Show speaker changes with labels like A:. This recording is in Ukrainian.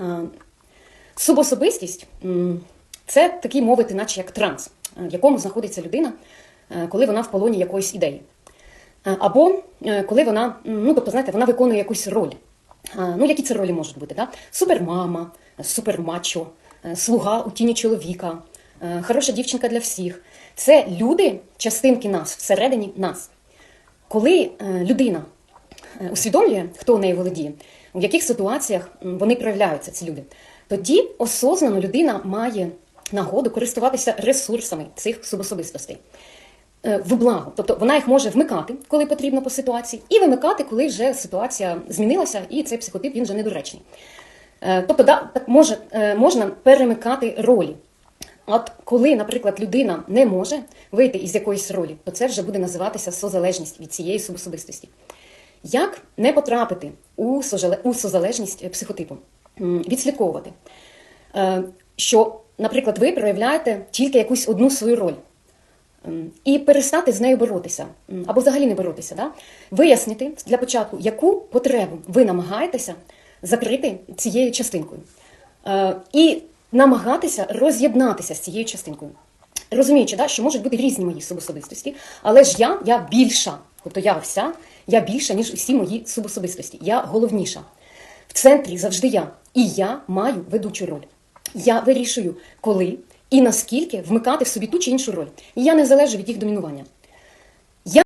A: Е, Субособистість це такий мовити, наче як транс, е, в якому знаходиться людина, е, коли вона в полоні якоїсь ідеї. Або коли вона, ну тобто, знаєте, вона виконує якусь роль. Ну, які це ролі можуть бути? Да? Супермама, супермачо, слуга у тіні чоловіка, хороша дівчинка для всіх. Це люди, частинки нас, всередині нас. Коли людина усвідомлює, хто нею володіє, в яких ситуаціях вони проявляються, ці люди, тоді осознано людина має нагоду користуватися ресурсами цих субособистостей е, в благо. Тобто вона їх може вмикати, коли потрібно по ситуації, і вимикати, коли вже ситуація змінилася, і цей психотип він вже недоречний. Е, Тобто, да, може, е, можна перемикати ролі. От коли, наприклад, людина не може вийти із якоїсь ролі, то це вже буде називатися созалежність від цієї субособистості. Як не потрапити у созалежність е, психотипу? Відслідковувати, Е, що, наприклад, ви проявляєте тільки якусь одну свою роль. І перестати з нею боротися, або взагалі не боротися. Да? Вияснити для початку, яку потребу ви намагаєтеся закрити цією частинкою. Е, І намагатися роз'єднатися з цією частинкою. Розуміючи, да, що можуть бути різні мої субособистості, але ж я, я більша, тобто я вся, я більша, ніж усі мої субособистості. Я головніша. В центрі завжди я. І я маю ведучу роль. Я вирішую, коли і наскільки вмикати в собі ту чи іншу роль. І я не залежу від їх домінування.